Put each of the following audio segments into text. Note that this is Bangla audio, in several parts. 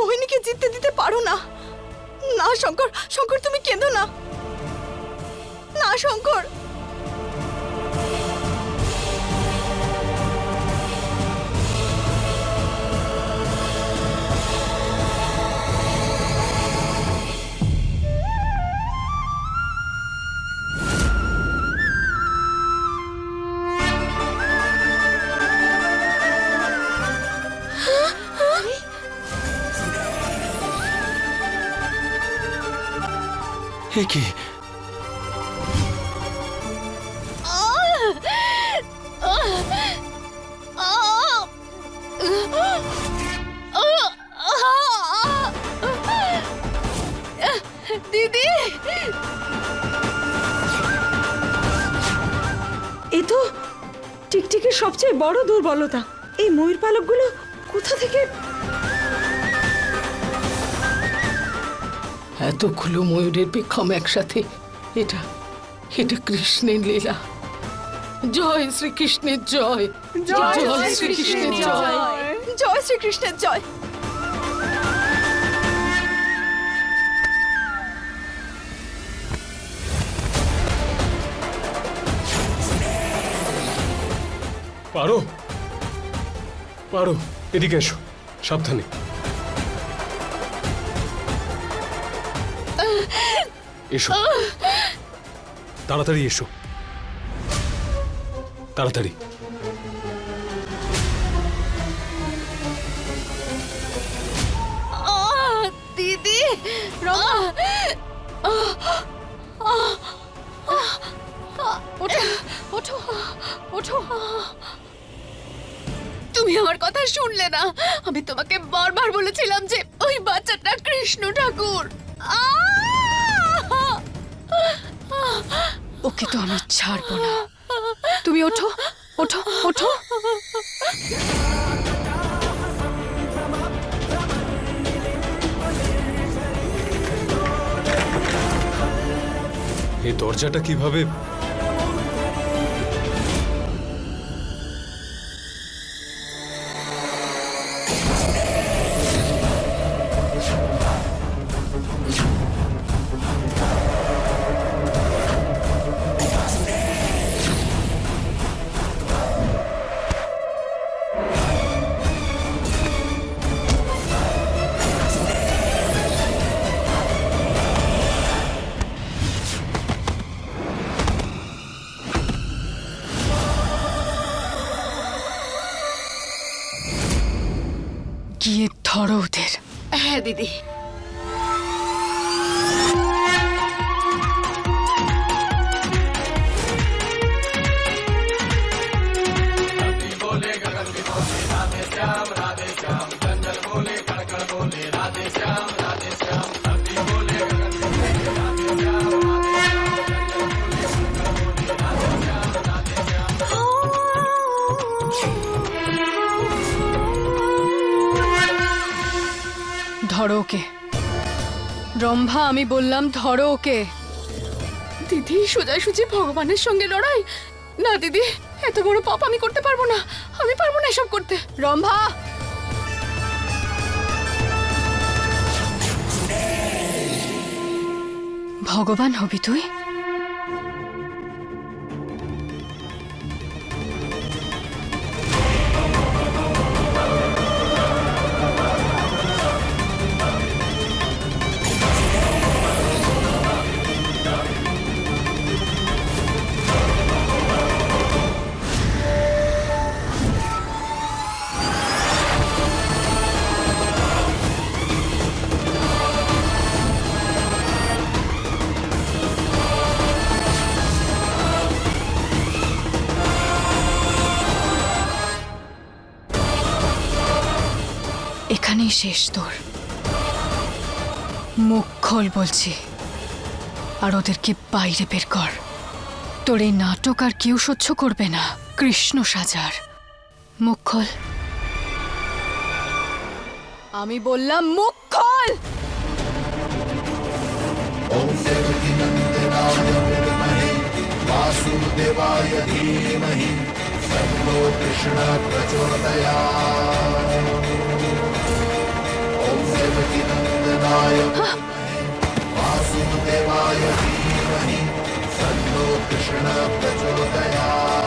মোহিনীকে জিততে দিতে পারো না। না শঙ্কর শঙ্কর তুমি কেঁদো না। না শঙ্কর। এ কি? দিদি! এ তো টিকটিকির সবচেয়ে বড় দুর্বলতা। এই ময়ূর পালকগুলো কোথা থেকে এতগুলো ময়ূরের পেখম একসাথে। এটা এটা কৃষ্ণের লীলা। জয় শ্রীকৃষ্ণের জয়। জয় শ্রীকৃষ্ণের জয়। জয় শ্রীকৃষ্ণের জয়। পারো। পারো এদিকে এসো সাবধানে। এসো। তাড়াতাড়ি এসো। তাড়াতাড়ি। দিদি তুমি আমার কথা শুনলে না। আমি তোমাকে বারবার বলেছিলাম যে ওই বাচ্চাটা কৃষ্ণ ঠাকুর। আহ! ওকে তো আমি ছাড়বো না। তুমি ওঠো ওঠো ওঠো। এই দরজাটা কীভাবে রম্ভা আমি বললাম ধরো ওকে। দিদি সোজাসুজি ভগবানের সঙ্গে লড়াই? না দিদি এত বড় পাপ আমি করতে পারব না। আমি পারব না এসব করতে। রম্ভা! ভগবান হবি তুই? এখানেই শেষ তোর মুখ খোল বলছি আর ওদেরকে বাইরে বের কর তোর এই নাটক আর কেউ সহ্য করবে না কৃষ্ণ সাজার মুখ খোল আমি বললাম মুখ খোল वासुदेवाय धीमहि तन्नो कृष्ण प्रचोदयात् वासुदेवाय धीमहि तन्नो कृष्ण प्रचोदया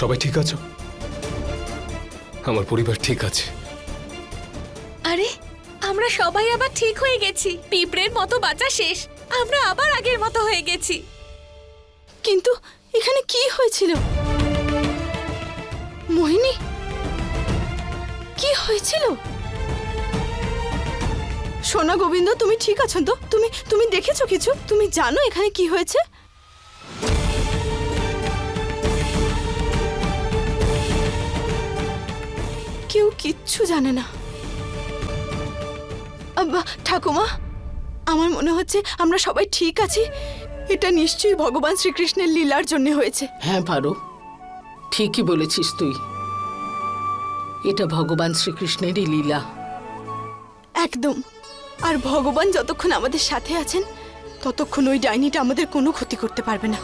সবাই ঠিক আছো? আমার পরিবার ঠিক আছে। আরে আমরা সবাই আবার ঠিক হয়ে গেছি। পিঁপড়ের মতো বাঁচা শেষ। আমরা আবার আগের মতো হয়ে গেছি। কিন্তু এখানে কি হয়েছিল? মোহিনী কি হয়েছিল? সোনা গোবিন্দ তুমি ঠিক আছো তো? তুমি তুমি দেখেছ কিছু? তুমি জানো এখানে কি হয়েছে? কেউ কিচ্ছু জানে না। আব্বা ঠাকুমা আমার মনে হচ্ছে আমরা সবাই ঠিক আছি। এটা নিশ্চয়ই ভগবান শ্রীকৃষ্ণের লীলার জন্য হয়েছে। হ্যাঁ পারো। ঠিকই বলেছিস তুই। এটা ভগবান শ্রীকৃষ্ণেরই লীলা। একদম। আর ভগবান যতক্ষণ আমাদের সাথে আছেন ততক্ষণ ওই ডাইনিটা আমাদের কোনো ক্ষতি করতে পারবে না।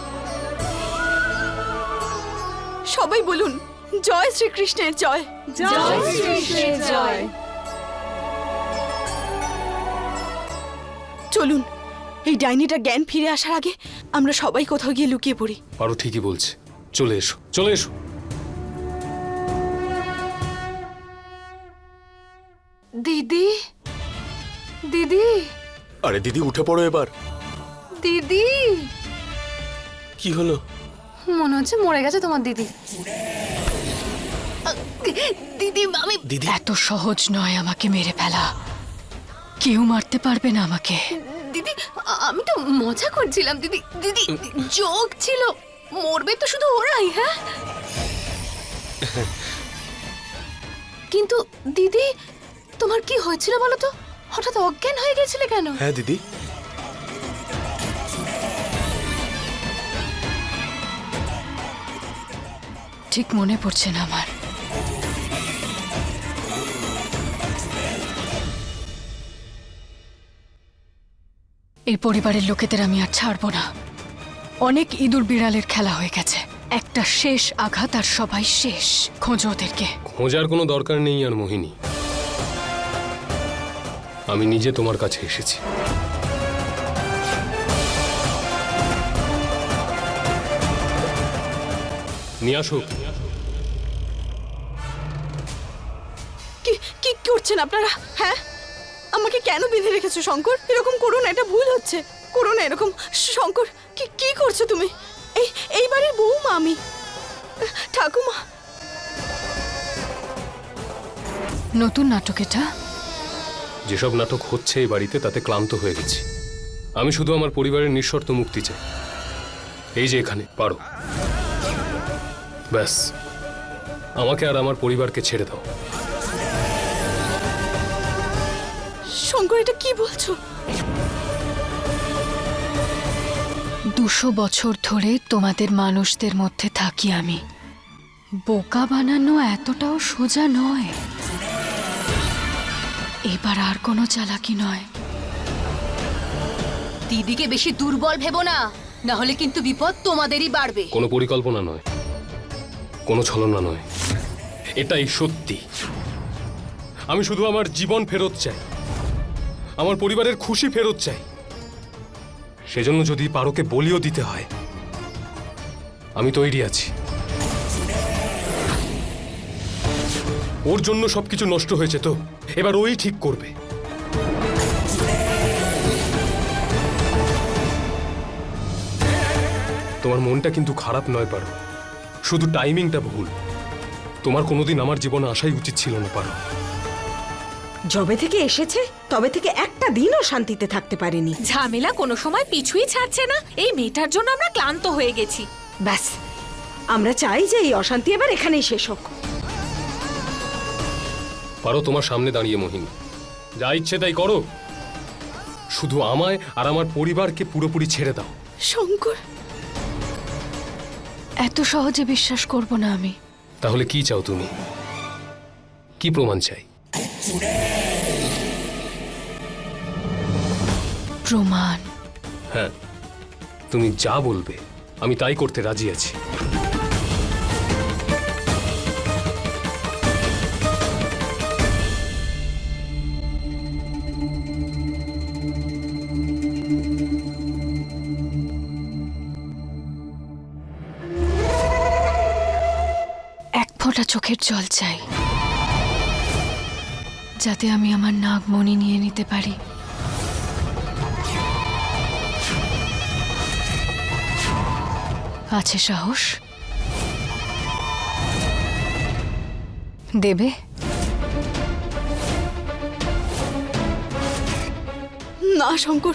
সবাই বলুন জয় শ্রীকৃষ্ণের জয়। জয় শ্রীকৃষ্ণের জয়। চলুন এই ডাইনিটা জ্ঞান ফিরে আসার আগে আমরা সবাই কোথাও গিয়ে লুকিয়ে পড়ি। পারো ঠিকই বলছে। চলে এসো চলে এসো। দিদি দিদি। আরে দিদি উঠে পড়ো এবার। দিদি। কি হলো? মনে হচ্ছে মরে গেছে তোমার দিদি। দিদি আমি দিদি। এত সহজ নয় আমাকে মেরে ফেলা। কেউ মারতে পারবে না আমাকে। দিদি আমি তো মজা করছিলাম দিদি। দিদি জোক ছিল। মরবে তো শুধু ওরাই হ্যাঁ? কিন্তু দিদি তোমার কি হয়েছিল বলো তো? হঠাৎ অজ্ঞান হয়ে গেছিলে কেন? হ্যাঁ দিদি। ঠিক মনে পড়ছে না আমার। এই পরিবারের লোকেদের আমি আর ছাড়বো না। অনেক ইঁদুর বিড়ালের খেলা হয়ে গেছে। একটা শেষ আঘাত আর সবাই শেষ। খোঁজো ওদেরকে। খোঁজার কোনো দরকার নেই আর মোহিনী। আমি নিজে তোমার কাছে এসেছি। নিয়ে আসো। কি কি করছেন আপনারা? হ্যাঁ? আমাকে কেন বেঁধে রেখেছো শঙ্কর? এরকম করো না এটা ভুল হচ্ছে। করো না এরকম। শঙ্কর কি কি করছ তুমি? এই এই বাড়ির বউমা আমি। ঠাকুমা। নতুন নাটক এটা? যেসব নাটক হচ্ছে এই বাড়িতে তাতে ক্লান্ত হয়ে গেছি। আমি শুধু আমার পরিবারের নিঃশর্ত মুক্তি চাই। এই যে এখানে পারো। ব্যাস। আমাকে আর আমার পরিবারকে ছেড়ে দাও। শঙ্কর এটা কি বলছো? দুশো বছর ধরে তোমাদের মানুষদের মধ্যে থাকি আমি। বোকা বানানো এতটাও সোজা নয়। এবার আর কোনো চালাকি নয়। দিদিকে বেশি দুর্বল ভেবো না না হলে কিন্তু বিপদ তোমাদেরই বাড়বে। কোনো পরিকল্পনা নয় কোনো ছলনা নয়। এটাই সত্যি। আমি শুধু আমার জীবন ফেরত চাই। আমার পরিবারের খুশি ফেরত চাই। সেজন্য যদি পারোকে বলিও দিতে হয়, আমি তৈরি আছি। ওর জন্য সবকিছু নষ্ট হয়েছে তো, এবার ওই ঠিক করবে। তোমার মনটা কিন্তু খারাপ নয়, পারো। শুধু টাইমিংটা ভুল। তোমার কোনোদিন আমার জীবনে আসাই উচিত ছিল না, পারো। যবে থেকে এসেছে তবে থেকে একটা দিনও শান্তিতে থাকতে পারেনি। ঝামেলা কোনো সময় পিছুই ছাড়ছে না। এই মেয়েটার জন্য আমরা ক্লান্ত হয়ে গেছি। ব্যাস আমরা চাই যে এই অশান্তি এবার এখানেই শেষ হোক। পারো তোমার সামনে দাঁড়িয়ে মহিন। যা ইচ্ছে তাই করো। শুধু আমায় আর আমার পরিবারকে পুরোপুরি ছেড়ে দাও। শঙ্কর এত সহজে বিশ্বাস করব না আমি। তাহলে কি চাও তুমি? কি প্রমাণ চাই? প্রমাণ। হ্যাঁ তুমি যা বলবে আমি তাই করতে রাজি আছি। ফোঁটা চোখের জল চাই যাতে আমি আমার নাগমণি নিয়ে নিতে পারি। আছে সাহস? দেবে? না শঙ্কর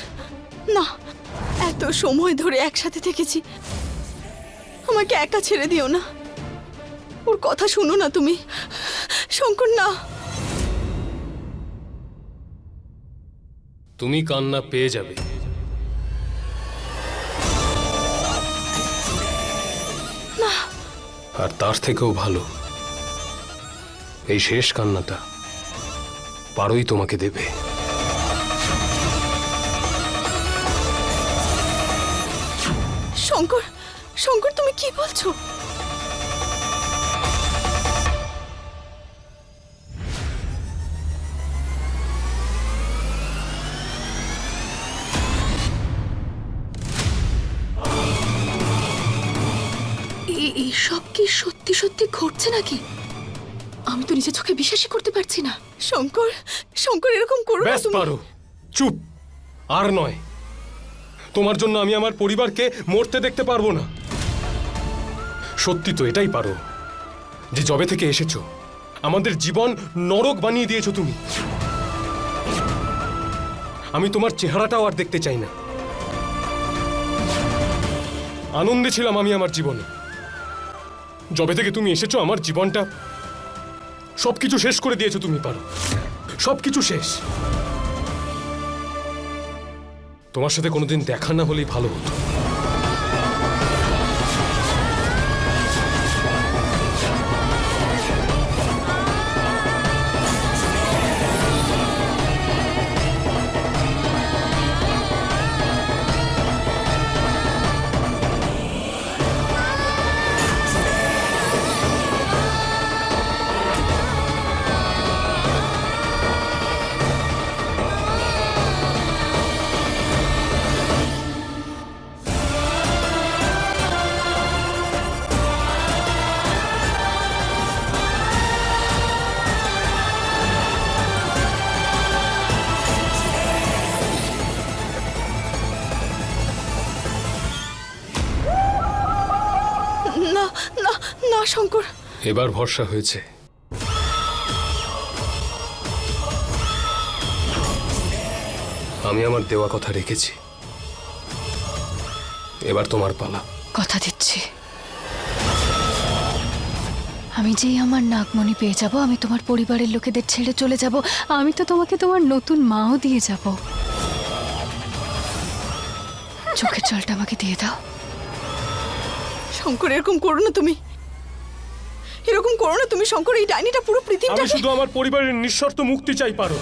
না। এত সময় ধরে একসাথে থেকেছি। আমাকে একা ছেড়ে দিও না। ওর কথা শোনো না তুমি। শঙ্কর না। তুমি কান্না পেয়ে যাবে। আর তার থেকেও ভালো। এই শেষ কান্নাটা পারোই তোমাকে দেবে। শঙ্কর শঙ্কর, তুমি কি বলছো? এ- এসব কি সত্যি সত্যি ঘটছে নাকি? আমি তো নিজের চোখে বিশ্বাসই করতে পারছি না। শঙ্কর শঙ্কর এরকম করো না ব্যাস তুমি। পারো। চুপ। আর নয়। তোমার জন্য আমি আমার পরিবারকে মরতে দেখতে পারব না। সত্যি তো এটাই পারো যে জবে থেকে এসেছ আমাদের জীবন নরক বানিয়ে দিয়েছ তুমি। আমি তোমার চেহারাটাও আর দেখতে চাই না। আনন্দে ছিলাম আমি আমার জীবনে। জবে থেকে তুমি এসেছ, আমার জীবনটা সবকিছু শেষ করে দিয়েছ তুমি, পারো। সবকিছু শেষ। তোমার সাথে কোনোদিন দেখা না হলেই ভালো হতো। না শঙ্কর এবার ভরসা হয়েছে। আমি আমার দেওয়া কথা রেখেছি। এবার তোমার পালা। কথা দিচ্ছি। আমি যেই আমার নাগমণি পেয়ে যাব আমি তোমার পরিবারের লোকেদের ছেড়ে চলে যাব আমি তো তোমাকে তোমার নতুন মাও দিয়ে যাব। চোখের জলটা আমাকে দিয়ে দাও। শঙ্কর এরকম করো না তুমি। এরকম করো না, তুমি শঙ্কর, এই ডাইনিটা পুরো আমি পৃথিবীটা শুধু আমার পরিবারের নিঃশর্ত মুক্তি চাই, পারো।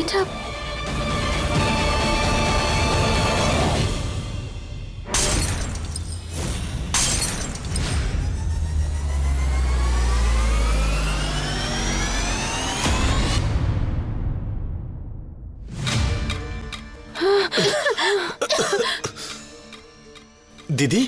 এটা দিদি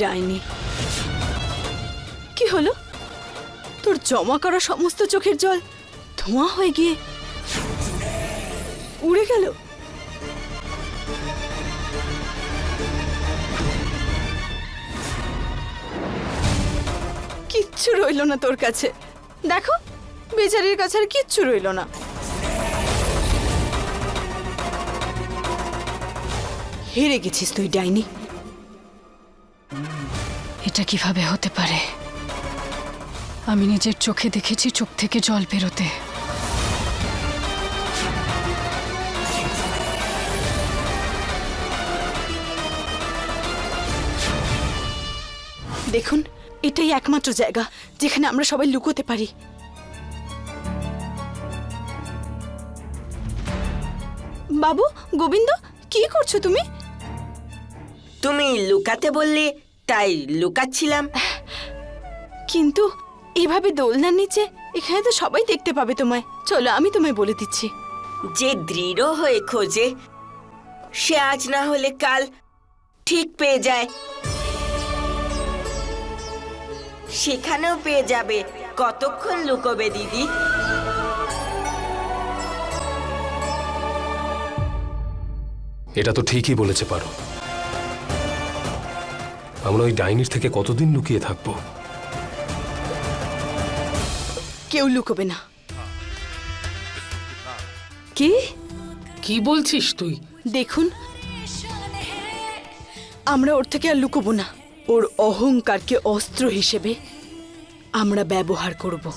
ডাইনি। কি হলো? তোর জমা করা সমস্ত চোখের জল ধোঁয়া হয়ে গিয়ে উড়ে গেল। কিচ্ছু রইল না তোর কাছে। দেখো, বেচারির কাছে আর কিচ্ছু রইল না। হেরে গেছিস তুই, ডাইনি। এটা কীভাবে হতে পারে? আমি নিজের চোখে দেখেছি চোখ থেকে জল বেরোতে। দেখুন এটাই একমাত্র জায়গা যেখানে আমরা সবাই লুকোতে পারি। বাবু গোবিন্দ কি করছ তুমি? তুমি লুকাতে বললে তাই লুকাচ্ছিলাম। কিন্তু এভাবে দোলনার নিচে এখানে তো সবাই দেখতে পাবে তোমায়। চলো আমি তোমায় বলে দিচ্ছি। যে দৃঢ় হয়ে খোঁজে সে আজ না হলে কাল ঠিক পেয়ে যায়। সেখানেও পেয়ে যাবে। কতক্ষণ লুকোবে দিদি? এটা তো ঠিকই বলেছে পারো। আমরা ওই ডাইনির থেকে কতদিন লুকিয়ে থাকব? কেউ লুকোবে না। কি? কি বলছিস তুই? দেখুন আমরা ওর থেকে আর লুকোবো না। ওর অহংকারকে অস্ত্র হিসেবে আমরা ব্যবহার করব।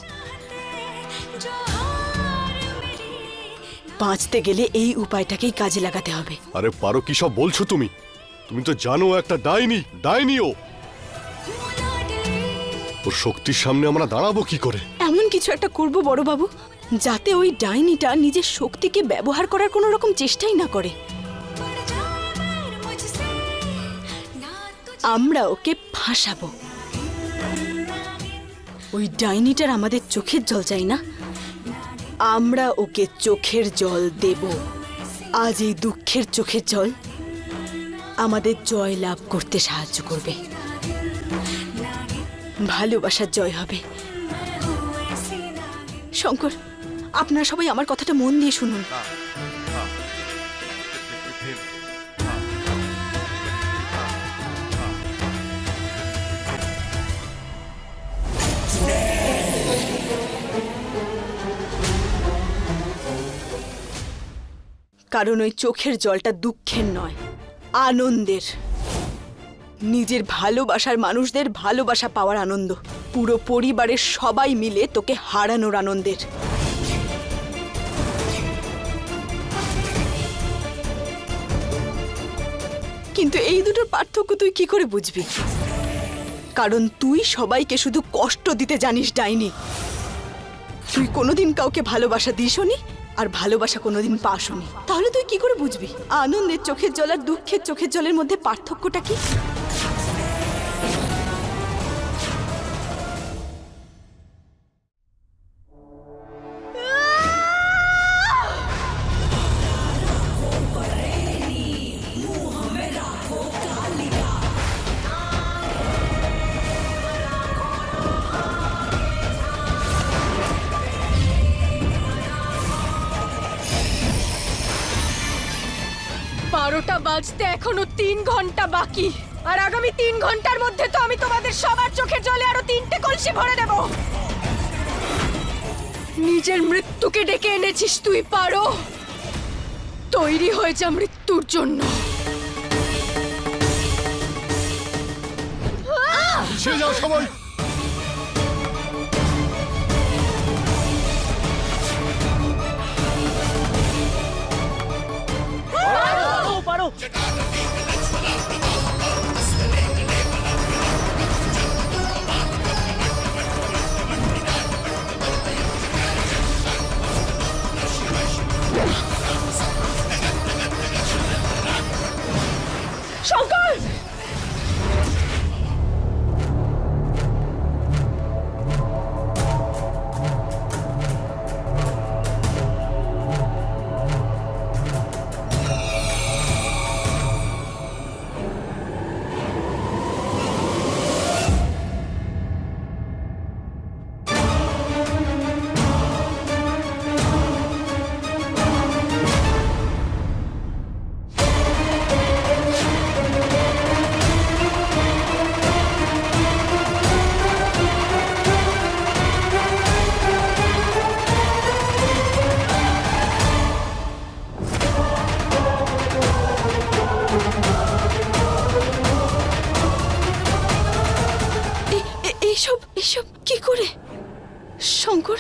বাঁচতে গেলে এই উপায়টাকেই কাজে লাগাতে হবে। আরে পারো কি সব বলছো তুমি? তুমি তো জানো একটা ডাইনি ডাইনি ও ওর শক্তির সামনে আমরা দাঁড়াবো কি করে? এমন কিছু একটা করব বড় বাবু যাতে ওই ডাইনিটা নিজের শক্তিকে ব্যবহার করার কোনো রকম চেষ্টাই না করে। আমরা ওকে ফাঁসাবো। ওই ডাইনিটার আমাদের চোখের জল চাই না? আমরা ওকে চোখের জল দেব। আজ এই দুঃখের চোখের জল আমাদের জয় লাভ করতে সাহায্য করবে। ভালোবাসার জয় হবে। শঙ্কর আপনারা সবাই আমার কথাটা মন দিয়ে শুনুন। কারণ ওই চোখের জলটা দুঃখের নয়। আনন্দের। নিজের ভালোবাসার মানুষদের ভালোবাসা পাওয়ার আনন্দ। পুরো পরিবারের সবাই মিলে তোকে হারানোর আনন্দের। কিন্তু এই দুটোর পার্থক্য তুই কি করে বুঝবি? কারণ তুই সবাইকে শুধু কষ্ট দিতে জানিস, ডাইনি। তুই কোনোদিন কাউকে ভালোবাসা দিসনি? আর ভালোবাসা কোনোদিন পাসনি তাহলে তুই কি করে বুঝবি? আনন্দের চোখের জল আর দুঃখের চোখের জলের মধ্যে পার্থক্যটা কি? বাজতে এখনও তিন ঘণ্টা বাকি। আর আগামী তিন ঘণ্টার মধ্যে তো আমি তোমাদের সবার চোখে জলে আরও তিনটে কলসি ভরে দেব। নিজের মৃত্যুকে ডেকে এনেছিস তুই, পারো? তৈরি হয়ে যা মৃত্যুর জন্য। সবাই। Chicago people. কি করে? শঙ্কর?